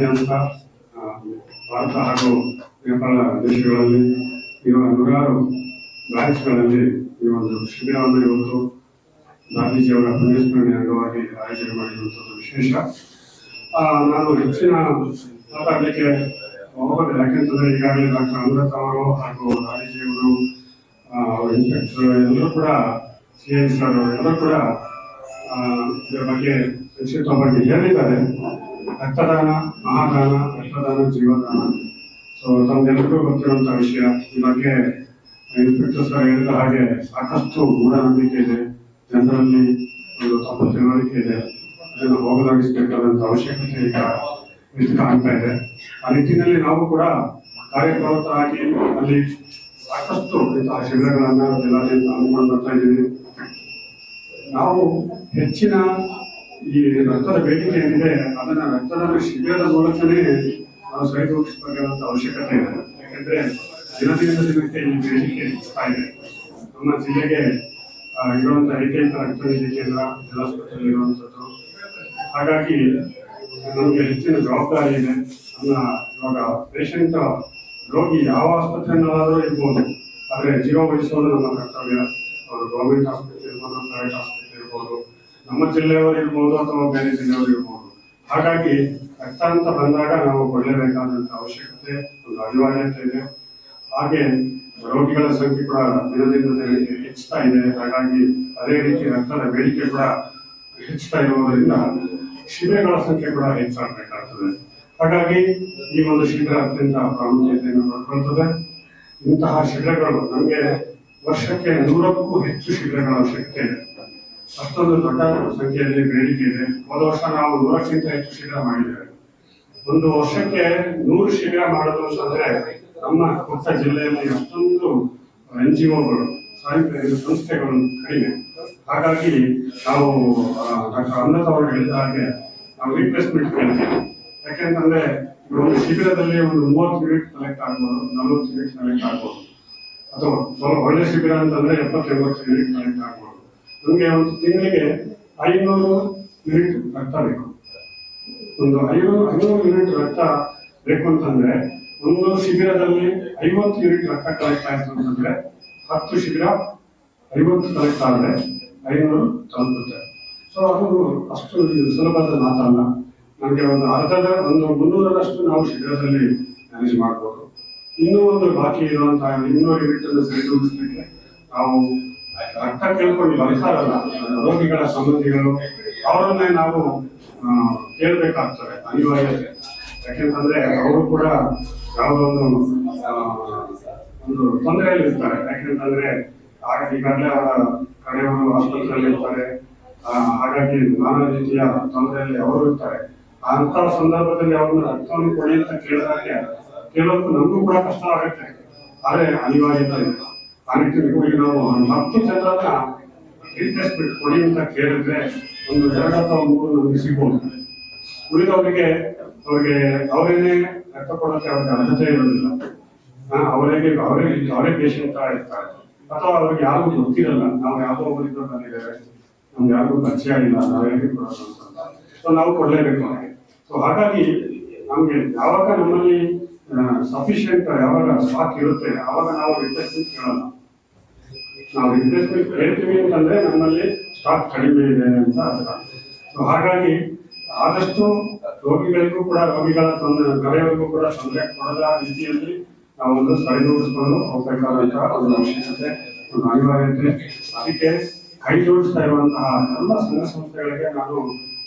ದೇಶಾದ್ಯಂತ ಭಾರತ ಹಾಗೂ ನೇಪಾಳ ದೇಶಗಳಲ್ಲಿ ಇರುವ ನೂರಾರು ಬ್ರಾಂಚ್ಗಳಲ್ಲಿ ಈ ಒಂದು ಶಿಬಿರವನ್ನು ಇವತ್ತು ಗಾಂಧೀಜಿಯವರ ಪುಣ್ಯಸ್ಮರಣೆ ಅಂಗವಾಗಿ ಆಯೋಜನೆ ಮಾಡಿರುವಂಥದ್ದು ವಿಶೇಷ. ನಾನು ಹೆಚ್ಚಿನ ಮಾತಾಡಲಿಕ್ಕೆ ಹೋಗೋದಿಲ್ಲ ಯಾಕೆಂತಂದ್ರೆ ಈಗಾಗಲೇ ಡಾಕ್ಟರ್ ಅಮೃತ ಅವರು ಹಾಗೂ ಗಾಂಧೀಜಿಯವರು ಇನ್ಸ್ಪೆಕ್ಟರ್ ಎಲ್ಲರೂ ಕೂಡ, ಸಿ ಎಸ್ ಸರ್ ಎಲ್ಲರೂ ಕೂಡ ಇದರ ಬಗ್ಗೆ ಸಂಕ್ಷಿಪ್ತವಾಗಿ ಹೇಳಿದ್ದಾರೆ. ರಕ್ತದಾನ, ಮಹಾದಾನ, ರಕ್ತದಾನ, ಜೀವದಾನ. ಸೊ ತಮ್ಗೆಲ್ಲರಿಗೂ ಗೊತ್ತಿರುವಂತಹ ವಿಷಯ. ಈ ಬಗ್ಗೆ ಇನ್ಸ್ಪೆಕ್ಟರ್ ಸರ್ ಹೇಳಿದ ಹಾಗೆ ಸಾಕಷ್ಟು ಮೂಢನಂಬಿಕೆ ಇದೆ. ಜನರಲ್ಲಿ ಒಂದು ತಪ್ಪು ತಿಳುವಳಿಕೆ ಇದೆ. ಅದನ್ನು ಹೋಗಲಾಡಿಸಬೇಕಾದಂತ ಅವಶ್ಯಕತೆ ಈಗ ಇದು ಕಾಣ್ತಾ ಇದೆ. ಆ ನಿಟ್ಟಿನಲ್ಲಿ ನಾವು ಕೂಡ ಕಾರ್ಯಪ್ರವೃತ್ತರಾಗಿ ಅಲ್ಲಿ ಸಾಕಷ್ಟು ಇಂತಹ ಶಿಬಿರಗಳನ್ನ, ಜಿಲ್ಲಾದ್ಯಂತ ಹಮ್ಮಿಕೊಂಡು ಬರ್ತಾ ಇದ್ದೀವಿ. ನಾವು ಹೆಚ್ಚಿನ ಈ ರಕ್ತದ ಬೇಡಿಕೆ ಏನಿದೆ ಅದನ್ನ ರಕ್ತದ ಶಿಬಿರದ ಮೂಲಕನೇ ನಾವು ಸರಿದೂಗಿಸಬೇಕಾದಂತ ಅವಶ್ಯಕತೆ ಇದೆ. ಯಾಕಂದ್ರೆ ದಿನದಿಂದ ದಿನಕ್ಕೆ ಈ ಬೇಡಿಕೆ ಹೆಚ್ಚುತ್ತಾ ಇದೆ. ನಮ್ಮ ಜಿಲ್ಲೆಗೆ ಇರುವಂತಹ ಏಕೈಕ ರಕ್ತ ನಿಧಿ ಕೇಂದ್ರ ಜಿಲ್ಲಾಸ್ಪತ್ರೆಯಲ್ಲಿ ಇರುವಂತದ್ದು. ಹಾಗಾಗಿ ನಮಗೆ ಹೆಚ್ಚಿನ ಜವಾಬ್ದಾರಿ ಇದೆ. ನಮ್ಮ ಇವಾಗ ಪೇಷಂಟ್ ರೋಗಿ ಯಾವ ಆಸ್ಪತ್ರೆಯಲ್ಲಾದರೂ ಇರ್ಬೋದು, ಆದರೆ ಜೀವ ವಹಿಸೋದು ನಮ್ಮ ಕರ್ತವ್ಯ. ಅವರು ಗೌರ್ಮೆಂಟ್ ಆಸ್ಪತ್ರೆ ಇರ್ಬೋದು ಪ್ರೈವೇಟ್ ಆಸ್ಪತ್ರೆ ನಮ್ಮ ಜಿಲ್ಲೆಯವರು ಇರ್ಬೋದು ಅಥವಾ ಬೇರೆ ಜಿಲ್ಲೆಯವರು ಇರ್ಬೋದು. ಹಾಗಾಗಿ ರಕ್ತ ಅಂತ ಬಂದಾಗ ನಾವು ಕೊಡಲೇಬೇಕಾದಂತ ಅವಶ್ಯಕತೆ, ಒಂದು ಅನಿವಾರ್ಯತೆ ಇದೆ. ಹಾಗೆ ರೋಗಿಗಳ ಸಂಖ್ಯೆ ಕೂಡ ದಿನದಿಂದ ಹೆಚ್ಚುತ್ತಾ ಇದೆ. ಹಾಗಾಗಿ ಅದೇ ರೀತಿ ರಕ್ತದ ಬೇಡಿಕೆ ಕೂಡ ಹೆಚ್ಚುತ್ತಾ ಇರುವುದರಿಂದ ಶಿಬಿರಗಳ ಸಂಖ್ಯೆ ಕೂಡ ಹೆಚ್ಚಾಗಬೇಕಾಗ್ತದೆ. ಹಾಗಾಗಿ ಈ ಒಂದು ಶಿಬಿರ ಅತ್ಯಂತ ಪ್ರಾಮುಖ್ಯತೆಯನ್ನು ಪಡ್ಕೊಳ್ತದೆ. ಇಂತಹ ಶಿಬಿರಗಳು ನಮಗೆ ವರ್ಷಕ್ಕೆ ನೂರಕ್ಕೂ ಹೆಚ್ಚು ಶಿಬಿರಗಳ ಅವಶ್ಯಕತೆ ಇದೆ. ಅಷ್ಟೊಂದು ದೊಡ್ಡ ಸಂಖ್ಯೆಯಲ್ಲಿ ಬೇಡಿಕೆ ಇದೆ. ಹೋದ ವರ್ಷ ನಾವು ನೂರಕ್ಕಿಂತ ಹೆಚ್ಚು ಶಿಬಿರ ಮಾಡಿದ್ದೇವೆ. ಒಂದು ವರ್ಷಕ್ಕೆ ನೂರು ಶಿಬಿರ ಮಾಡೋದು ಅಂತಂದ್ರೆ ನಮ್ಮ ಕೊಪ್ಪ ಜಿಲ್ಲೆಯಲ್ಲಿ ಅಷ್ಟೊಂದು ಎನ್ ಜಿ ಒಗಳು ಸಂಸ್ಥೆಗಳು ಕಡಿಮೆ. ಹಾಗಾಗಿ ನಾವು ಡಾಕ್ಟರ್ ಅಮೃತ್ ಅವರು ಹೇಳಿದ ಹಾಗೆ ನಾವು ರಿಕ್ವೆಸ್ಟ್ಮೆಂಟ್ ಕೇಳ್ತೀವಿ. ಯಾಕೆಂತಂದ್ರೆ ಒಂದು ಶಿಬಿರದಲ್ಲಿ ಒಂದು ಮೂವತ್ತು ಯೂನಿಟ್ ಕಲೆಕ್ಟ್ ಆಗ್ಬೋದು, ನಲವತ್ತು ಯೂನಿಟ್ ಕಲೆಕ್ಟ್ ಆಗ್ಬೋದು. ಅಥವಾ ಸ್ವಲ್ಪ ಒಳ್ಳೆ ಶಿಬಿರ ಅಂತಂದ್ರೆ ಎಪ್ಪತ್ತೆಂಬತ್ತು ಯೂನಿಟ್ ಕಲೆಕ್ಟ್ ಆಗ್ಬೋದು. ನಮಗೆ ಒಂದು ತಿಂಗಳಿಗೆ ಐನೂರು ಯೂನಿಟ್ ರಕ್ತ ಬೇಕು. ಒಂದು ಐನೂರು ಐನೂರು ಯೂನಿಟ್ ರಕ್ತ ಬೇಕು ಅಂತಂದ್ರೆ ಒಂದು ಶಿಬಿರದಲ್ಲಿ ಐವತ್ತು ಯೂನಿಟ್ ರಕ್ತ ಕಲೆಕ್ಟ್ ಆಯ್ತು ಅಂತಂದ್ರೆ ಹತ್ತು ಶಿಬಿರ, ಐವತ್ತು ಕಲೆಕ್ಟ್ ಆದ್ರೆ ಐನೂರು ತಲುಪುತ್ತೆ. ಸೊ ಅದು ಅಷ್ಟು ಸುಲಭದ ಮಾತಲ್ಲ. ನಮಗೆ ಒಂದು ಅರ್ಧದ, ಒಂದು ಮುನ್ನೂರರಷ್ಟು ನಾವು ಶಿಬಿರದಲ್ಲಿ ಮ್ಯಾನೇಜ್ ಮಾಡ್ಬೋದು. ಇನ್ನೂ ಒಂದು ಬಾಕಿ ಇರುವಂತಹ ಇನ್ನೂರು ಯೂನಿಟ್ ಅನ್ನು ಸರಿದೂಗಿಸ್ಲಿಕ್ಕೆ ನಾವು ರಕ್ತ ಕೇಳ್ಕೊಂಡು ಬರ್ತಾರಲ್ಲ ರೋಗಿಗಳ ಸಂಬಂಧಿಗಳು, ಅವರನ್ನೇ ನಾವು ಕೇಳಬೇಕಾಗ್ತದೆ ಅನಿವಾರ್ಯತೆ ಯಾಕೆಂತಂದ್ರೆ ಅವರು ಕೂಡ ಯಾವುದೊಂದು ಒಂದು ತೊಂದರೆಯಲ್ಲಿ ಇರ್ತಾರೆ. ಯಾಕೆಂತಂದ್ರೆ ಈಗಾಗಲೇ ಅವರ ಕಡೆಯವರು ಆಸ್ಪತ್ರೆಯಲ್ಲಿ ಇರ್ತಾರೆ ಹಾಗಾಗಿ ನಾನಾ ರೀತಿಯ ತೊಂದರೆಯಲ್ಲಿ ಅವರು ಇರ್ತಾರೆ. ಅಂತ ಸಂದರ್ಭದಲ್ಲಿ ಅವ್ರನ್ನ ರಕ್ತವನ್ನು ಕೊಡಿ ಅಂತ ಕೇಳಿದಾಗ, ಕೇಳೋದು ನಮಗೂ ಕೂಡ ಕಷ್ಟ ಆಗುತ್ತೆ. ಆದರೆ ಅನಿವಾರ್ಯತೆ ಇದೆ ಆ ನಾವು ಹತ್ತು ಜನರನ್ನ ರಿಪ್ಲೇಸ್ಮೆಂಟ್ ಕೊಡಿ ಅಂತ ಕೇಳಿದ್ರೆ ಒಂದು ಎರಡು ಅಥವಾ ಮೂರು ನಮಗೆ ಸಿಗ್ಬೋದು. ಉಳಿದವರಿಗೆ ಅವ್ರಿಗೆ ಅವರೇನೆ ರಕ್ತ ಕೊಡೋಕೆ ಅವ್ರಿಗೆ ಅರ್ಹತೆ ಇರೋದಿಲ್ಲ. ಅವರಿಗೆ ಅವರೇ ಅವರೇ ಪೇಷಂಟ್ ಇರ್ತಾರೆ ಅಥವಾ ಅವ್ರಿಗೆ ಯಾರಿಗೂ ಗೊತ್ತಿರಲ್ಲ, ನಾವು ಯಾವ ಒಬ್ಬರಿದ್ರು ಬಂದಿದ್ದೇವೆ, ನಮ್ಗೆ ಯಾರಿಗೂ ಪರಿಚಯ ಇಲ್ಲ, ನಾವು ಹೇಗೆ ಕೊಡೋದು ಅಂತ. ಸೊ ನಾವು ಕೊಡ್ಲೇಬೇಕು ಅವರಿಗೆ. ಸೊ ಹಾಗಾಗಿ ನಮ್ಗೆ ಯಾವಾಗ ನಮ್ಮಲ್ಲಿ ಸಫಿಶಿಯಂಟ್ ಯಾವಾಗ ಸ್ಟಾಕ್ ಇರುತ್ತೆ ಆವಾಗ ನಾವು ರಿಪ್ಲೇಸ್ಮೆಂಟ್ ಕೇಳಲ್ಲ. ನಾವು ಇನ್ವೆಸ್ಟ್ಮೆಂಟ್ ಹೇಳ್ತೀವಿ ಅಂತಂದ್ರೆ ನಮ್ಮಲ್ಲಿ ಸ್ಟಾಕ್ ಕಡಿಮೆ ಇದೆ ಅಂತ ಅರ್ಥ. ಸೊ ಹಾಗಾಗಿ ಆದಷ್ಟು ರೋಗಿಗಳಿಗೂ ಕೂಡ, ರೋಗಿಗಳ ತೊಂದರೆ ಕರೆಯವರಿಗೂ ಕೂಡ ತೊಂದರೆ ಕೊಡದ ರೀತಿಯಲ್ಲಿ ನಾವು ಒಂದು ಸರಿದೂಡಿಸ್ಕೊಂಡು ಹೋಗ್ಬೇಕಾದಂತಹ ಒಂದು ಅವಶ್ಯಕತೆ, ಒಂದು ಅನಿವಾರ್ಯತೆ ಅದಕ್ಕೆ ಕೈ ಜೋಡಿಸ್ತಾ ಇರುವಂತಹ ಎಲ್ಲ ಸಂಘ ಸಂಸ್ಥೆಗಳಿಗೆ ನಾನು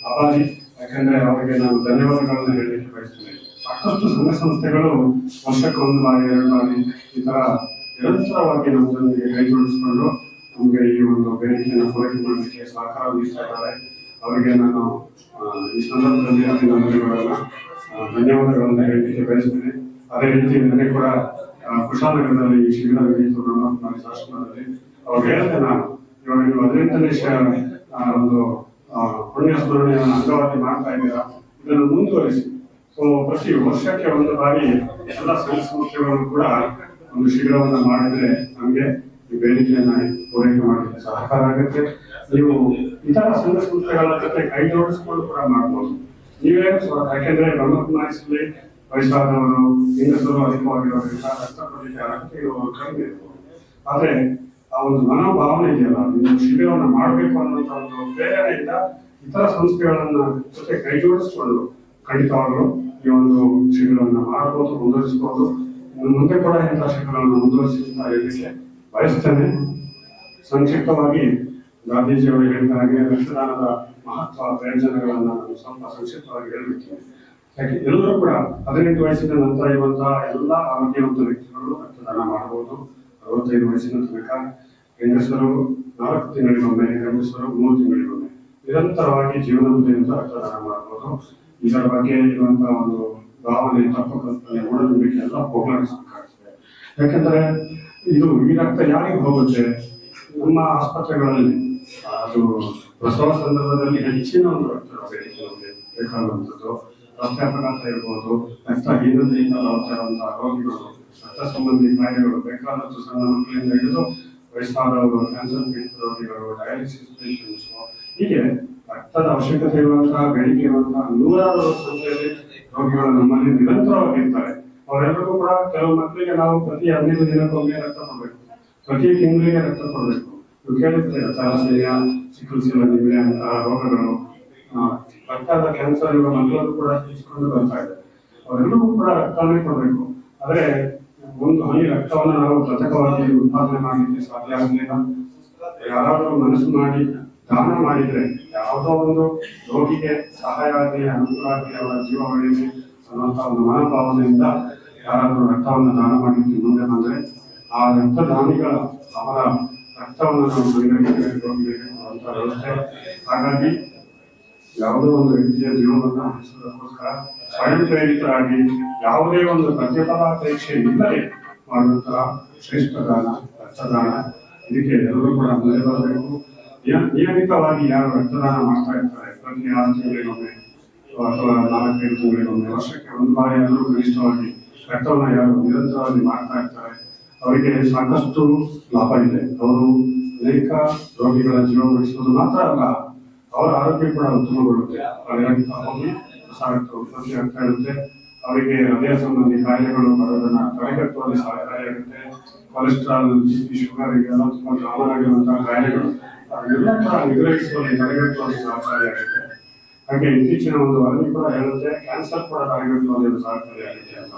ಆಭಾರಿ. ಯಾಕಂದ್ರೆ ಅವರಿಗೆ ನಾನು ಧನ್ಯವಾದಗಳನ್ನು ಹೇಳಲಿಕ್ಕೆ ಬಯಸ್ತೇನೆ. ಸಾಕಷ್ಟು ಸಂಘ ಸಂಸ್ಥೆಗಳು ವರ್ಷಕ್ಕೆ ಒಂದು ಬಾರಿ, ಎರಡು ಬಾರಿ ಈ ತರ ನಿರಂತರವಾಗಿ ನಮ್ಮೊಂದಿಗೆ ಕೈ ಜೋಡಿಸಿಕೊಂಡು ನಮಗೆ ಈ ಒಂದು ಬೇಡಿಕೆಯನ್ನು ಪೂರೈಕೆ ಮಾಡಲಿಕ್ಕೆ ಸಹಕಾರ ನೀಡ್ತಾ ಇದ್ದಾರೆ ಅವರಿಗೆ ನಾನು ಈ ಸಂದರ್ಭದಲ್ಲಿ ಅಭಿನಂದನೆಗಳನ್ನ ಧನ್ಯವಾದಗಳನ್ನ ಹೇಳಲಿಕ್ಕೆ ಬಯಸ್ತೇನೆ ಅದೇ ರೀತಿ ನನಗೆ ಕೂಡ ಕುಶಾಲನಗರದಲ್ಲಿ ಈ ಶಿಬಿರ ನಡೆಯಿತು ಬ್ರಹ್ಮಕುಮಾರಿ ಶಾಸನದಲ್ಲಿ ಅವ್ರು ಹೇಳಿದೆ ನಾನು, ಇವಾಗ ನೀವು ಹದಿನೆಂಟನೇ ಒಂದು ಪುಣ್ಯ ಸ್ಮರಣೆಯನ್ನು ಅಂಗವಾಗಿ ಮಾಡ್ತಾ ಇದ್ದೀರಾ, ಇದನ್ನು ಮುಂದುವರಿಸಿ. ಸೊ ಪ್ರತಿ ವರ್ಷಕ್ಕೆ ಒಂದು ಬಾರಿ ಎಲ್ಲ ಸಂಘ ಸಂಸ್ಥೆಗಳು ಕೂಡ ಒಂದು ಶಿಬಿರವನ್ನ ಮಾಡಿದ್ರೆ ನಮಗೆ ಈ ಬೇಡಿಕೆಯನ್ನ ಪೂರೈಕೆ ಮಾಡಲಿಕ್ಕೆ ಸಹಕಾರ ಆಗುತ್ತೆ. ನೀವು ಇತರ ಸಂಘ ಸಂಸ್ಥೆಗಳ ಜೊತೆ ಕೈ ಜೋಡಿಸ್ಕೊಂಡು ಕೂಡ ಮಾಡ್ಬೋದು. ನೀವೇ ಯಾಕೆಂದ್ರೆ ಬ್ರಹ್ಮಕುಮಾರಿಸಲಿ ವಯಸ್ಸಾದವರು, ಹೆಂಗಸರು ಅಧಿಕವಾಗಿರೋದ್ರಿಂದ ಕಷ್ಟಪಡಲಿಕ್ಕೆ ಆಗುತ್ತೆ ಕಡಿಮೆ ಆದ್ರೆ ಆ ಒಂದು ಮನೋಭಾವನೆ ಇದೆಯಲ್ಲ, ನೀವು ಶಿಬಿರವನ್ನ ಮಾಡಬೇಕು ಅನ್ನುವಂತ ಒಂದು ಪ್ರೇರಣೆಯಿಂದ ಇತರ ಸಂಸ್ಥೆಗಳನ್ನ ಜೊತೆ ಕೈ ಜೋಡಿಸ್ಕೊಂಡು ಖಂಡಿತವಾಗ್ಲು ಈ ಒಂದು ಶಿಬಿರವನ್ನ ಮಾಡಬಹುದು ಮುಂದುವರಿಸಬಹುದು ಮುಂದೆ ಕೂಡ ಇಂತಹ ಶಿಕ್ಷಣವನ್ನು ಮುಂದುವರಿಸುತ್ತಾ ಹೇಳಲಿಕ್ಕೆ ಬಯಸ್ತೇನೆ ಸಂಕ್ಷಿಪ್ತವಾಗಿ ಗಾಂಧೀಜಿಯವರು ಹೇಳಿದ ಹಾಗೆ ರಕ್ತದಾನದ ಮಹತ್ವ, ಪ್ರಯೋಜನಗಳನ್ನ ನಾನು ಸ್ವಲ್ಪ ಸಂಕ್ಷಿಪ್ತವಾಗಿ ಹೇಳ್ಬಿಡ್ತೀನಿ ಯಾಕೆ? ಎಲ್ಲರೂ ಕೂಡ ಹದಿನೆಂಟು ವಯಸ್ಸಿನ ನಂತರ ಇರುವಂತಹ ಎಲ್ಲ ಆರೋಗ್ಯವಂತ ವ್ಯಕ್ತಿಗಳು ರಕ್ತದಾನ ಮಾಡಬಹುದು. ಅರವತ್ತೈದು ವಯಸ್ಸಿನ ತನಕ ಹೆಂಗಸರು, ನಾಲ್ಕು ತಿಂಗಳಿಗೊಮ್ಮೆ ಹೆಂಗಸರು ಮೂರು ತಿಂಗಳಿಗೊಮ್ಮೆ ನಿರಂತರವಾಗಿ ಜೀವನದಿಂದ ರಕ್ತದಾನ ಮಾಡಬಹುದು. ಇದರ ಬಗ್ಗೆ ಇರುವಂತಹ ಒಂದು ಭಾವನೆ ತಪ್ಪು ಓಡಲು ಎಲ್ಲ ಹೋಗಲಾಡಿಸಬೇಕಾಗ್ತದೆ. ಯಾಕಂದ್ರೆ ಇದು ಈ ರಕ್ತ ಯಾರಿಗೆ ಹೋಗುತ್ತೆ? ನಮ್ಮ ಆಸ್ಪತ್ರೆಗಳಲ್ಲಿ ಅದು ಪ್ರಸವ ಸಂದರ್ಭದಲ್ಲಿ ಹೆಚ್ಚಿನ ಒಂದು ರಕ್ತ ಬೇಡಿಕೆ ಬೇಕಾಗುವಂಥದ್ದು ರಸ್ತೆ ಅಪಘಾತ ಇರ್ಬೋದು ರಕ್ತಹೀನತೆಯಿಂದ ಬರುತ್ತಿರುವಂತಹ ರೋಗಿಗಳು ರಕ್ತ ಸಂಬಂಧಿ ಕಾಯಿಲೆಗಳು ಬೇಕಾದಷ್ಟು ಸಣ್ಣ ಮಕ್ಕಳಿಂದ ಹಿಡಿದು ವಯಸ್ಸಾದವರು ಕ್ಯಾನ್ಸರ್ ಪೀಡಿತ ರೋಗಿಗಳು ಡಯಾಲಿಸಿಸ್ ಪೇಷಂಟ್ಸ್ ಹೀಗೆ ರಕ್ತದ ಅವಶ್ಯಕತೆ ಇರುವಂತಹ, ಬೇಡಿಕೆ ಇರುವಂತಹ ನೂರಾರು ಸಂಖ್ಯೆಯಲ್ಲಿ ರೋಗಿಗಳು ನಮ್ಮಲ್ಲಿ ನಿರಂತರವಾಗಿರ್ತಾರೆ. ಅವರೆಲ್ಲರಿಗೂ ಕೂಡ ಕೆಲವು ಮಕ್ಕಳಿಗೆ ನಾವು ಪ್ರತಿ ಹದಿನೈದು ದಿನಕ್ಕೊಮ್ಮೆ ರಕ್ತ ಕೊಡಬೇಕು. ಪ್ರತಿ ತಿಂಗಳಿಗೆ ರಕ್ತ ಕೊಡಬೇಕು. ನೀವು ಕೇಳಿರ್ತೀರ ತಲಾಸೆಮಿಯಾ ಸಿಕಲ್ ನಿಮಗೆ ಅಂತಹ ರೋಗಗಳು ರಕ್ತದ ಕ್ಯಾನ್ಸರ್ ಇರುವ ಮಕ್ಕಳಲ್ಲೂ ಕೂಡ ಹೆಚ್ಚಿಕೊಂಡು ಬರ್ತಾ ಇದೆ. ಅವರೆಲ್ಲರಿಗೂ ಕೂಡ ರಕ್ತನೇ ಕೊಡಬೇಕು. ಆದ್ರೆ, ಒಂದು ಹನಿ ರಕ್ತವನ್ನು ನಾವು ಕೃತಕವಾಗಿ ಉತ್ಪಾದನೆ ಮಾಡಲಿಕ್ಕೆ ಸಾಧ್ಯ ಆಗಲಿಲ್ಲ. ಯಾರಾದರೂ ಮನಸ್ಸು ಮಾಡಿ ದಾನ ಮಾಡಿದ್ರೆ ಯಾವುದೋ ಒಂದು ರೋಗಿಗೆ ಸಹಾಯ ಆಗಲಿ ಅನುಕೂಲ ಆಗಲಿ, ಅವರ ಜೀವ ಉಳಿಯಲಿ ಅನ್ನುವಂತಹ ಒಂದು ಮನೋಭಾವನೆಯಿಂದ ಯಾರಾದರೂ ರಕ್ತವನ್ನು ದಾನ ಮಾಡಲಿಕ್ಕೆ ಮುಂದೆ ಬಂದರೆ ಆ ರಕ್ತದಾನಿಗಳ, ಅವರ ರಕ್ತವನ್ನು ನಾವು ಪರಿಗಣಿಸಬೇಕು ರೋಗಿಗಳಿಗೆ ವ್ಯವಸ್ಥೆ. ಹಾಗಾಗಿ ಯಾವುದೋ ಒಂದು ವ್ಯಕ್ತಿಯ ಜೀವನವನ್ನು ಉಳಿಸುವುದಕ್ಕೋಸ್ಕರ ಸ್ವಯಂ ಪ್ರೇರಿತರಾಗಿ ಯಾವುದೇ ಒಂದು ಪ್ರತಿಫಲಾಪೇಕ್ಷೆ ಇಲ್ಲದೆ ಮಾಡುವಂತಹ ಶ್ರೇಷ್ಠ ದಾನ, ರಕ್ತದಾನ. ಇದಕ್ಕೆ ಎಲ್ಲರೂ ಕೂಡ ಮುಂದೆ ಬರಬೇಕು. ನಿಯಮಿತವಾಗಿ ಯಾರು ರಕ್ತದಾನ ಮಾಡ್ತಾ ಇರ್ತಾರೆ ಪ್ರತಿ ಆರು ತಿಂಗಳಿಗೊಮ್ಮೆ ಅಥವಾ ನಾಲ್ಕೈದು ತಿಂಗಳಿಗೊಮ್ಮೆ ವರ್ಷಕ್ಕೆ ಒಂದು ಬಾರಿ ಆದರೂ ಕನಿಷ್ಠವಾಗಿ ರಕ್ತವನ್ನು ಯಾರು ನಿರಂತರವಾಗಿ ಮಾಡ್ತಾ ಇರ್ತಾರೆ ಅವರಿಗೆ ಸಾಕಷ್ಟು ಲಾಭ ಇದೆ ಅವರು ಅನೇಕ ರೋಗಿಗಳ ಜೀವ ಮಾತ್ರ ಅಲ್ಲ ಅವರ ಆರೋಗ್ಯ ಕೂಡ ಉತ್ತಮಗೊಳ್ಳುತ್ತೆ ಅವರಿಗೆ ಹೋಗಿ ರಕ್ತ ಉತ್ಪತ್ತಿ ಆಗ್ತಾ ಅವರಿಗೆ ಹೃದಯ ಸಂಬಂಧಿ ಕಾಯಿಲೆಗಳು ಬರೋದನ್ನ ತಡೆಗಟ್ಟುವಲ್ಲಿ ಸಹಕಾರಿಯಾಗುತ್ತೆ ಕೊಲೆಸ್ಟ್ರಾಲ್ ಬಿ ಪಿ ಶುಗರ್ ಇವೆಲ್ಲ ತುಂಬಾ ಕಾಮನ್ ಆಗಿರುವಂತಹ ಅವೆಲ್ಲ ಕೂಡ ನಿಗ್ರಹಿಸುವಲ್ಲಿ ತಡೆಗಟ್ಟುವಲ್ಲಿ ಸಹಕಾರಿಯಾಗುತ್ತೆ ಹಾಗೆ ಇತ್ತೀಚಿನ ಒಂದು ವರದಿ ಕೂಡ ಹೇಳುತ್ತೆ ಕ್ಯಾನ್ಸರ್ ಕೂಡ ತಡೆಗಟ್ಟುವಲ್ಲಿ ಸಹಕಾರಿಯಾಗುತ್ತೆ ಅಂತ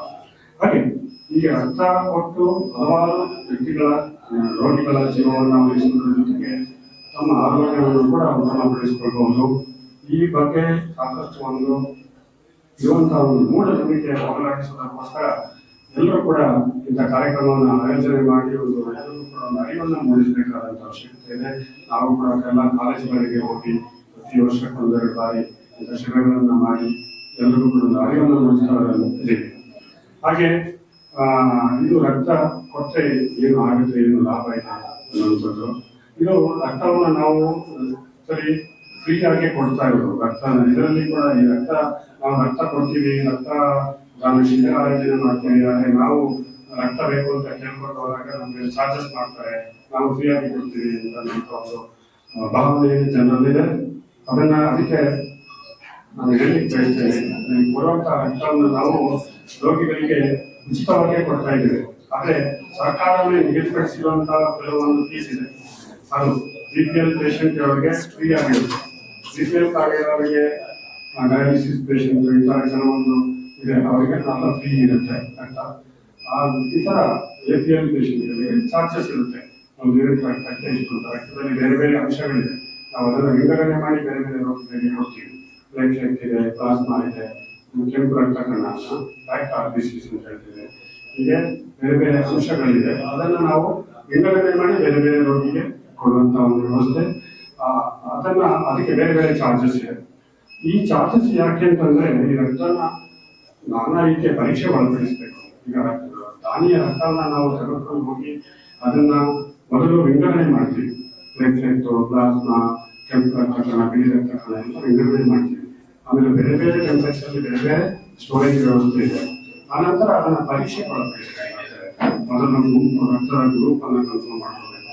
ಹಾಗೆ ಈಗ ರಕ್ತ ಕೊಟ್ಟು ಹಲವಾರು ವ್ಯಕ್ತಿಗಳ ರೋಗಿಗಳ ಜೀವವನ್ನು ಉಳಿಸುವುದರ ಜೊತೆಗೆ ತಮ್ಮ ಆರೋಗ್ಯವನ್ನು ಕೂಡ ಉತ್ತಮಪಡಿಸಿಕೊಳ್ಳಬಹುದು ಈ ಬಗ್ಗೆ ಸಾಕಷ್ಟು ಒಂದು ಇರುವಂತಹ ಒಂದು ಮೂಢನಂಬಿಕೆ ಹೋಗಲಾಡಿಸುವುದಕ್ಕೋಸ್ಕರ ಎಲ್ಲರೂ ಕೂಡ ಇಂಥ ಕಾರ್ಯಕ್ರಮವನ್ನು ಆಯೋಜನೆ ಮಾಡಿ ಒಂದು ಎಲ್ಲರೂ ಕೂಡ ಒಂದು ಅರಿವನ್ನು ಮೂಡಿಸಬೇಕಾದಂತ ಅವಶ್ಯಕತೆ ಇದೆ. ನಾವು ಕೂಡ ಎಲ್ಲ ಕಾಲೇಜುಗಳಿಗೆ ಹೋಗಿ ಪ್ರತಿ ವರ್ಷಕ್ಕೊಂದೆರಡು ಬಾರಿ ಇಂಥ ಶಿಬಿರಗಳನ್ನ ಮಾಡಿ ಎಲ್ಲರೂ ಕೂಡ ಒಂದು ಅರಿವನ್ನು ಮೂಡಿಸ್ತಾ ಹಾಗೆ ಇದು ರಕ್ತ ಕೊಟ್ಟರೆ ಏನು ಆಗುತ್ತೆ, ಏನು ಲಾಭ ಇಲ್ಲ ಅನ್ನುವಂಥದ್ದು. ಇದು ರಕ್ತವನ್ನು ನಾವು ಸರಿ ಫ್ರೀ ಆಗಿ ಕೊಡ್ತಾ ಇರೋದು. ರಕ್ತ ಇದರಲ್ಲಿ ಕೂಡ ಈ ರಕ್ತ, ನಾವು ರಕ್ತ ಕೊಡ್ತೀವಿ, ರಕ್ತ ನಾನು ಶಿಬಿರ ಆಯೋಜನೆ ಮಾಡ್ತೀವಿ. ಆದ್ರೆ ನಾವು ರಕ್ತ ಬೇಕು ಅಂತ ಕೇಳ್ಕೊಂಡು ಹೋದಾಗ ನಮ್ಗೆ ಚಾರ್ಜಸ್ ಮಾಡ್ತಾರೆ. ನಾವು ಫ್ರೀ ಆಗಿ ಕೊಡ್ತೀವಿ ಅಂತ ಅಂತ ಒಂದು ಭಾವನೆ ಜನರಲ್ಲಿದೆ. ಅದನ್ನ ಅದಕ್ಕೆ ನಾನು ಹೇಳಿಕ್ ಬಯಸ್ತೇನೆ ಕೊಡುವಂತ ರಕ್ತವನ್ನು ನಾವು ರೋಗಿಗಳಿಗೆ ಉಚಿತವಾಗಿ ಕೊಡ್ತಾ ಇದ್ದೇವೆ. ಆದ್ರೆ ಸರ್ಕಾರವೇ ನಿಗದಿಪಡಿಸಿರುವಂತ ಕೆಲವೊಂದು ಫೀಸ್ ಇದೆ. ಅದು ಬಿ ಪಿ ಎಲ್ ಪೇಷಂಟ್ ಅವರಿಗೆ ಫ್ರೀ ಆಗಿರುತ್ತೆ. ಬಿ ಪಿ ಎಲ್ ಕಾರ್ಡಿನವರಿಗೆ ಡಯಾಲಿಸಿಸ್ ಪೇಷಂಟ್ ಇಂತಹ ಕೆಲವೊಂದು ಇದೆ. ಅವರಿಗೆ ನಾಲ್ಕು ಫ್ರೀ ಇರುತ್ತೆ ಅಂತ. ಈ ತರ ಎ ಚಾರ್ಜಸ್ ಇರುತ್ತೆ. ನಾವು ರಕ್ತದಲ್ಲಿ ಬೇರೆ ಬೇರೆ ಅಂಶಗಳಿದೆ. ನಾವು ಅದನ್ನು ವಿಂಗಡಣೆ ಮಾಡಿ ಬೇರೆ ಬೇರೆ ರೋಗಗಳಿಗೆ ಕೊಡ್ತೀವಿ ಪ್ಲೇಟ್ಲೆಟ್ ಇದೆ ಪ್ಲಾಸ್ಮಾ ಇದೆ ಕೆಂಪು ರಕ್ತ ಕಣ ಬ್ಯಾಕ್ ಅಂತ ಹೇಳ್ತೀವಿ. ಹೀಗೆ ಬೇರೆ ಬೇರೆ ಅಂಶಗಳಿದೆ. ಅದನ್ನು ನಾವು ವಿಂಗಡಣೆ ಮಾಡಿ ಬೇರೆ ಬೇರೆ ರೋಗಿಗೆ ಕೊಡುವಂತ ಒಂದು ವ್ಯವಸ್ಥೆ. ಅದನ್ನ ಅದಕ್ಕೆ ಬೇರೆ ಬೇರೆ ಚಾರ್ಜಸ್ ಇದೆ. ಈ ಚಾರ್ಜಸ್ ಯಾಕೆ ಅಂತಂದ್ರೆ ಈ ರಕ್ತನ ನಾನಾ ರೀತಿಯ ಪರೀಕ್ಷೆ ಒಳಪಡಿಸಬೇಕು. ಈಗ ರಕ್ತ- ದಾನಿಯ ರಕ್ತವನ್ನ ನಾವು ತೆಗೆದುಕೊಂಡು ಹೋಗಿ ಅದನ್ನ ಮೊದಲು ವಿಂಗಡಣೆ ಮಾಡ್ತೀವಿ. ಪ್ಲೇಟ್ಲೆಟ್ ಪ್ಲಾಸ್ಮಾ, ಕೆಂಪು ರಕ್ತ ಕಣ, ಬಿಳಿ ರಕ್ತ ಎಲ್ಲ ವಿಂಗಡಣೆ ಮಾಡ್ತೀವಿ. ಆಮೇಲೆ ಬೇರೆ ಬೇರೆ ಟೆಂಪರೇಚರ್ ಬೇರೆ ಬೇರೆ ಸ್ಟೋರೇಜ್ ವ್ಯವಸ್ಥೆ ಇದೆ. ಆನಂತರ ಅದನ್ನ ಪರೀಕ್ಷೆ ಒಳಪಡಿಸಬೇಕಾಗ್ತದೆ ಮೊದಲು ಗುಂಪು, ರಕ್ತದ ಗ್ರೂಪ್ ಅನ್ನ ಕನ್ಫರ್ಮ್ ಮಾಡ್ಕೋಬೇಕು.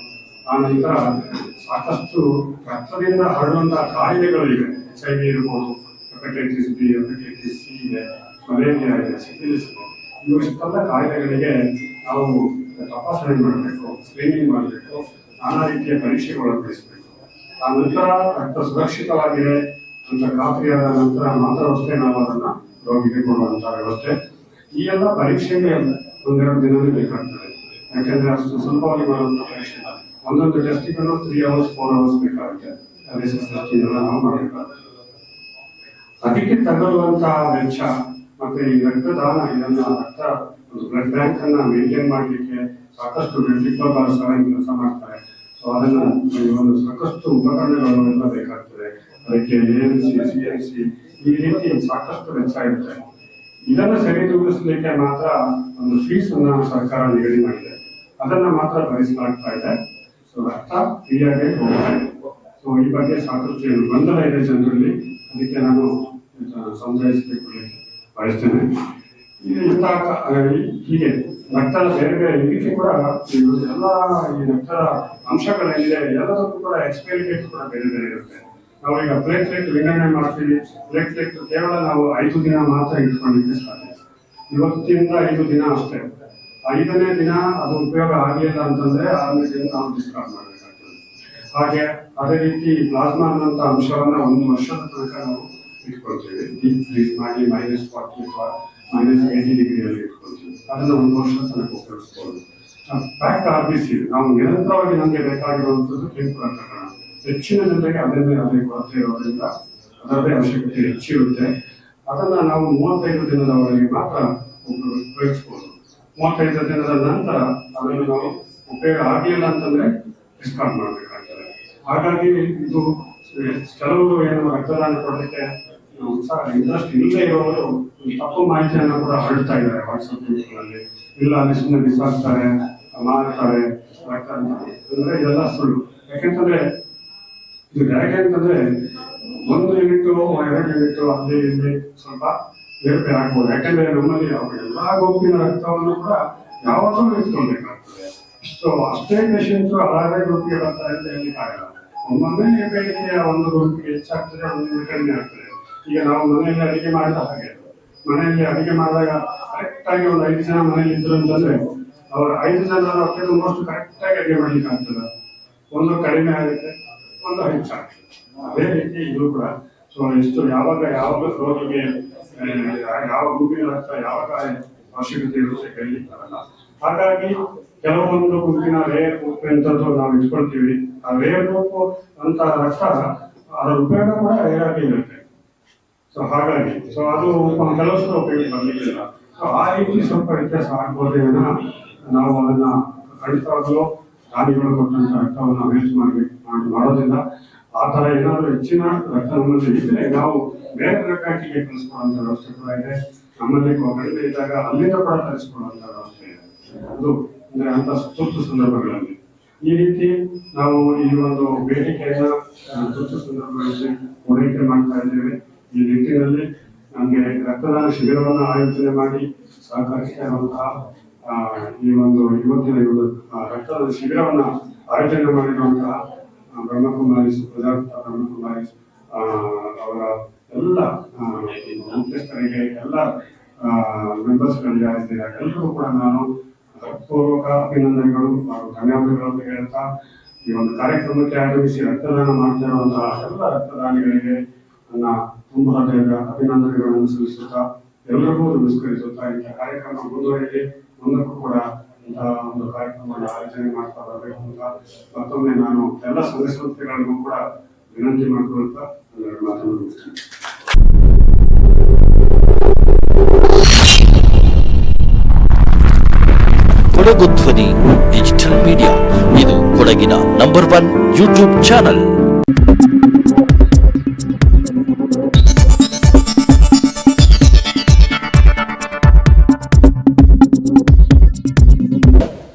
ಆನಂತರ ನಂತರ ಸಾಕಷ್ಟು ರಕ್ತದಿಂದ ಹರಡುವಂತಹ ಕಾಯಿಲೆಗಳಿವೆ ಎಚ್ ಐ ವಿ ಇರ್ಬೋದು, ಹೆಪಟೈಟಿಸ್ ಬಿ, ಹೆಪಟೈಟಿಸ್ ಸಿ ಇದೆ, ಮಲೇರಿಯಾ ಇದೆ, ಸಿಫಿಲಿಸ್ ಇದೆ. ಇವಿಷ್ಟೆಲ್ಲ ಕಾಯಿಲೆಗಳಿಗೆ ನಾವು ತಪಾಸಣೆ ಮಾಡಬೇಕು ಸ್ಕ್ರೀನಿಂಗ್ ಮಾಡಬೇಕು, ನಾನಾ ರೀತಿಯ ಪರೀಕ್ಷೆಗೆ ಒಳಪಡಿಸಬೇಕು ಆ ನಂತರ ರಕ್ತ ಸುರಕ್ಷಿತವಾಗಿದೆ ಅಂತ ಖಾತ್ರಿಯಾದ ನಂತರ ಮಾತ್ರವಷ್ಟೇ ನಾವು ಅದನ್ನ ರೋಗಿಗೆ ಕೊಡುವಂತಹ ವ್ಯವಸ್ಥೆ ಈ ಎಲ್ಲ ಪರೀಕ್ಷೆಗೆ ಒಂದೆರಡು ದಿನವೇ ಬೇಕಾಗ್ತದೆ. ಯಾಕೆಂದ್ರೆ ಅಷ್ಟು ಸುಲಭವಾಗಿ ಮಾಡುವಂತಹ ಪರೀಕ್ಷೆ. ಒಂದೊಂದು ಟೆಸ್ಟಿಗೂ ತ್ರೀ ಅವರ್ಸ್ ಫೋರ್ ಅವರ್ಸ್ ಬೇಕಾಗುತ್ತೆ. ನಾವು ಮಾಡಬೇಕಾಗುತ್ತೆ. ಅದಕ್ಕೆ ತಗಲುವಂತಹ ವೆಚ್ಚ ಮತ್ತೆ ಈ ರಕ್ತದಾನ ಇದನ್ನ ರಕ್ತ ಬ್ಲಡ್ ಬ್ಯಾಂಕ್ ಅನ್ನ ಮೇಂಟೈನ್ ಮಾಡಲಿಕ್ಕೆ ಸಾಕಷ್ಟು ವೆಂಟ್ರಿಕ್ಯುಲರ್ ಸಹಾಯ ಕೆಲಸ ಮಾಡ್ತಾರೆ. ಸೊ ಅದನ್ನ ಒಂದು ಸಾಕಷ್ಟು ಉಪಕರಣಗಳು ಬೇಕಾಗ್ತದೆ. ಅದಕ್ಕೆ ಎನ್ ಸಿ ಎನ್ ಸಿ ಈ ರೀತಿ ಸಾಕಷ್ಟು ವೆಚ್ಚ ಇರುತ್ತೆ. ಇದನ್ನ ಸರಿದೂಗಿಸಲಿಕ್ಕೆ ಮಾತ್ರ ಒಂದು ಫೀಸ್ ಅನ್ನ ಸರ್ಕಾರ ನಿಗದಿ ಮಾಡಿದೆ. ಅದನ್ನ ಮಾತ್ರ ಭರಿಸಲಾಗ್ತಾ ಇದೆ. ಸೊ ರಕ್ತ ಫ್ರೀಯಾಗಿ ಹೋಗ್ತಾ ಇದೆ ಸೊ ಈ ಬಗ್ಗೆ ಸಾಕಷ್ಟು ಗೊಂದಲ ಇದೆ ಜನರಲ್ಲಿ. ಅದಕ್ಕೆ ನಾನು ಇದನ್ನ ಇಂತಹ ಹೀಗೆ ರಕ್ತದ ಬೇರೆ ಬೇರೆ ರೀತಿ ಕೂಡ ಎಲ್ಲ ಈ ರಕ್ತದ ಅಂಶಗಳೇನಿದೆ ಎಲ್ಲದಕ್ಕೂ ಕೂಡ ಎಕ್ಸ್ಪೈರಿ ಡೇಟ್ ಕೂಡ ಬೇರೆ ಬೇರೆ ಇರುತ್ತೆ. ನಾವು ಈಗ ಪ್ಲೇಟ್ಲೆಟ್ ವಿಂಗಡಣೆ ಮಾಡ್ತೀವಿ. ಪ್ಲೇಟ್ಲೆಟ್ ಕೇವಲ ನಾವು ಐದು ದಿನ ಮಾತ್ರ ಇಟ್ಕೊಂಡಿದ್ದೆ ಸಾಧ್ಯ. ಇವತ್ತಿಂದ ಐದು ದಿನ ಅಷ್ಟೇ. ಐದನೇ ದಿನ ಅದು ಉಪಯೋಗ ಆಗಲಿಲ್ಲ ಅಂತಂದ್ರೆ ಆರನೇ ದಿನ ನಾವು ಡಿಸ್ಕಾರ್ಡ್ ಮಾಡಬೇಕಾಗ್ತದೆ. ಹಾಗೆ ಅದೇ ರೀತಿ ಪ್ಲಾಸ್ಮಾ ಅನ್ನುವಂಥ ಅಂಶವನ್ನ ಒಂದು ವರ್ಷದ ತನಕ ನಾವು ಇಟ್ಕೊಳ್ತೀವಿ ಡೀಪ್ ಫ್ರೀಸ್ ಮಾಡಿ ಮೈನಸ್ ಫಾರ್ಟಿ ಮೈನಸ್ ಏಯ್ಟಿ ಡಿಗ್ರಿಯಲ್ಲಿ ಇಟ್ಕೊಳ್ತೀವಿ ಅದನ್ನ ಒಂದು ವರ್ಷ ತನಕ ಉಪಯೋಗಿಸ್ಬೋದು ಪ್ಯಾಕ್ಟ್ ಆರ್ ಬಿ ಸಿ ನಾವು ನಿರಂತರವಾಗಿ ನಮಗೆ ಬೇಕಾಗಿರುವಂಥದ್ದು ಕೆಂಪು ರಕ್ತ ಕಣ ಹೆಚ್ಚಿನ ಜನರಿಗೆ ಅದನ್ನೇ ಅದೇ ಕೊರತೆ ಇರೋದ್ರಿಂದ ಅದರದೇ ಅವಶ್ಯಕತೆ ಹೆಚ್ಚಿರುತ್ತೆ ಅದನ್ನ ನಾವು ಮೂವತ್ತೈದು ದಿನದವರೆಗೆ ಮಾತ್ರ ಉಪ- ಉಪಯೋಗಿಸ್ಬೋದು ಮೂವತ್ತೈದು ದಿನದ ನಂತರ ಅದನ್ನು ನಾವು ಉಪಯೋಗ ಆಗಲಿಲ್ಲ ಅಂತಂದ್ರೆ ಡಿಸ್ಕಾರ್ಡ್ ಮಾಡಬೇಕಾಗ್ತದೆ ಹಾಗಾಗಿ ಇದು ಕೆಲವರು ಏನು ರಕ್ತದಾನ ಕೊಡಲಿಕ್ಕೆ ಇಂಟ್ರೆಸ್ಟ್ ಇಲ್ಲದೆ ಇರೋರು ತಪ್ಪು ಮಾಹಿತಿಯನ್ನು ಕೂಡ ಹರಡ್ತಾ ಇದ್ದಾರೆ ವಾಟ್ಸಪ್ ಗ್ರೂಪ್ಗಳಲ್ಲಿ ಇಲ್ಲ ಅಲ್ಲಿ ಸುಮ್ಮನೆ ಬಿಸಾಕ್ತಾರೆ ಮಾಡ್ತಾರೆ ಅಂದ್ರೆ ಇದೆಲ್ಲ ಸುಳ್ಳು ಯಾಕೆಂತಂದ್ರೆ ಇದು ಡೈರೆಕ್ಟ್ ಅಂತಂದ್ರೆ ಒಂದು ಯೂನಿಟ್ ಎರಡು ಯೂನಿಟ್ ಅಲ್ಲಿ ಇಲ್ಲಿ ಸ್ವಲ್ಪ ಏರ್ಪೇರ್ ಆಗ್ಬೋದು ಯಾಕಂದ್ರೆ ನಮ್ಮಲ್ಲಿ ಎಲ್ಲಾ ಗುಂಪಿನ ರಕ್ತವನ್ನು ಕೂಡ ಯಾವಾಗಲೂ ಇಟ್ಕೊಳ್ಬೇಕಾಗ್ತದೆ ಸೊ ಅಷ್ಟೇ ಪೇಷಂಟ್ ಅಲಾರೆ ಗ್ರೂಪ್ಗೆ ಬರ್ತಾರೆ ಅಂತ ಹೇಳಲಿಕ್ಕಾಗಲ್ಲ ಒಮ್ಮೊಮ್ಮೆ ಬೇಡಿಕೆಯ ಒಂದು ಗ್ರೂಪ್ಗೆ ಹೆಚ್ಚಾಗ್ತದೆ, ಒಂದು ಕಡಿಮೆ ಆಗ್ತದೆ. ಈಗ ನಾವು ಮನೆಯಲ್ಲಿ ಅಡಿಗೆ ಮಾಡಿದ ಹಾಗೆ. ಮನೆಯಲ್ಲಿ ಅಡಿಗೆ ಮಾಡಿದಾಗ ಕರೆಕ್ಟ್ ಆಗಿ ಒಂದು ಐದು ಜನ ಮನೆಯಲ್ಲಿ ಇದ್ರು ಅಂತಂದ್ರೆ ಅವ್ರ ಐದು ಜನ ಅತ್ಯಂತ ಮೋಸ್ಟ್ ಕರೆಕ್ಟ್ ಆಗಿ ಅಡಿಗೆ ಮಾಡ್ಲಿಕ್ಕೆ ಆಗ್ತದೆ. ಒಂದು ಕಡಿಮೆ ಆಗುತ್ತೆ, ಒಂದು ಹೆಚ್ಚಾಗುತ್ತೆ ಅದೇ ರೀತಿ ಇದು ಕೂಡ. ಸೊ ಎಷ್ಟು ಯಾವಾಗ ಯಾವ ರೋಗಿಗೆ ಯಾವ ಗುಂಪಿನ ರಕ್ತ ಯಾವಾಗ ಅವಶ್ಯಕತೆ ಇರುತ್ತೆ ಕೈಲಿಕ್ಕಾಗಲ್ಲ ಹಾಗಾಗಿ ಕೆಲವೊಂದು ಗುಂಪಿನ ರೇರ್ ಗುಂಪು ನಾವು ಇಟ್ಕೊಳ್ತೀವಿ. ಆ ರೇರ್ ಗುಂಪು ಅಂತ ರಕ್ತ ಅದರ ಉಪಯೋಗ ಕೂಡ ರೇರಾಗಿ ಇರುತ್ತೆ. ಸೊ ಹಾಗಾಗಿ ಸೊ ಅದು ಕೆಲವಷ್ಟು ಉಪಯೋಗ ಬಂದಿರಲಿಲ್ಲ. ಸೊ ಆ ರೀತಿ ಸ್ವಲ್ಪ ವ್ಯತ್ಯಾಸ ಆಗ್ಬೋದೇ ವಿನಃ ನಾವು ಅದನ್ನ ಖಂಡಿತವಾಗಲೂ ದಾನಿಗಳು ಕೊಟ್ಟಂತ ರಕ್ತವನ್ನು ವೇಸ್ಟ್ ಮಾಡಬೇಕು, ಮಾಡಿ ಮಾಡೋದ್ರಿಂದ ಆ ತರ ಏನಾದ್ರು ಹೆಚ್ಚಿನ ರಕ್ತ ನಮ್ಮಲ್ಲಿ ಇದ್ರೆ ನಾವು ಬೇರೆ ಬ್ಯಾಂಕಿಗೆ ಕಳಿಸ್ಕೊಳ್ಳುವಂತ ವ್ಯವಸ್ಥೆ ಕೂಡ ಇದೆ. ನಮ್ಮಲ್ಲಿ ಕಡಿಮೆ ಇದ್ದಾಗ ಅಲ್ಲಿಂದ ಕೂಡ ತರಿಸ್ಕೊಳ್ಳುವಂತ ವ್ಯವಸ್ಥೆ ಇದೆ. ಅದು ಅಂದ್ರೆ ಅಂತ ತುರ್ತು ಸಂದರ್ಭಗಳಲ್ಲಿ. ಈ ರೀತಿ ನಾವು ಈ ಒಂದು ಬೇಡಿಕೆಯನ್ನ ತುರ್ತು ಸಂದರ್ಭಗಳಲ್ಲಿ ಪೂರೈಕೆ ಮಾಡ್ತಾ ಇದ್ದೇವೆ. ಈ ನಿಟ್ಟಿನಲ್ಲಿ ನಮಗೆ ರಕ್ತದಾನ ಶಿಬಿರವನ್ನು ಆಯೋಜನೆ ಮಾಡಿ ಸಹಕರಿಸ್ತಾ ಇರುವಂತಹ ಈ ಒಂದು ಇವತ್ತಿನ ರಕ್ತದಾನ ರಕ್ತದ ಶಿಬಿರವನ್ನು ಆಯೋಜನೆ ಮಾಡಿರುವಂತಹ ಬ್ರಹ್ಮಕುಮಾರಿ ಪ್ರಜಾಪ್ತ ಬ್ರಹ್ಮಕುಮಾರಿ ಅವರ ಎಲ್ಲ ಮುಖ್ಯಸ್ಥರಿಗೆ ಎಲ್ಲ ಮೆಂಬರ್ಸ್ಗಳಿಗೆ ಎಲ್ಲರೂ ಕೂಡ ನಾನು ಪೂರ್ವಕ ಅಭಿನಂದನೆಗಳು ಹಾಗೂ ಧನ್ಯವಾದಗಳನ್ನು ಹೇಳ್ತಾ, ಈ ಒಂದು ಕಾರ್ಯಕ್ರಮಕ್ಕೆ ಆಗಮಿಸಿ ರಕ್ತದಾನ ಮಾಡ್ತಾ ಇರುವಂತಹ ಎಲ್ಲ ರಕ್ತದಾನಿಗಳಿಗೆ ನನ್ನ ತುಂಬ ಅಭಿನಂದನೆಗಳನ್ನು ಸಲ್ಲಿಸುತ್ತಾ ಎಲ್ಲರಿಗೂ ನಮಸ್ಕರಿಸುತ್ತಾ ಇಂಥ ಕಾರ್ಯಕ್ರಮ ಮುಂದುವರಿಯಲಿ ಮುಂದಕ್ಕೂ ಕೂಡ ಇಂತಹ ಒಂದು ಕಾರ್ಯಕ್ರಮವನ್ನು ಆಯೋಜನೆ ಮಾಡ್ತಾ ಬರಬೇಕು ಅಂತ ಮತ್ತೊಮ್ಮೆ ನಾನು ಎಲ್ಲ ಸಂಘ ಸಂಸ್ಥೆಗಳಿಗೂ ಕೂಡ ವಿನಂತಿ ಮಾಡಿಕೊಳ್ಳುತ್ತಾ ಒಂದೆರಡು ಮಾತನ್ನು ಮುಗಿಸ್ತೇನೆ. ಕೊಡಗು ಧ್ವನಿ, ಡಿಜಿಟಲ್ ಮೀಡಿಯಾ. ಇದು ಕೊಡಗಿನ ನಂಬರ್ ಒನ್ ಯೂಟ್ಯೂಬ್ ಚಾನಲ್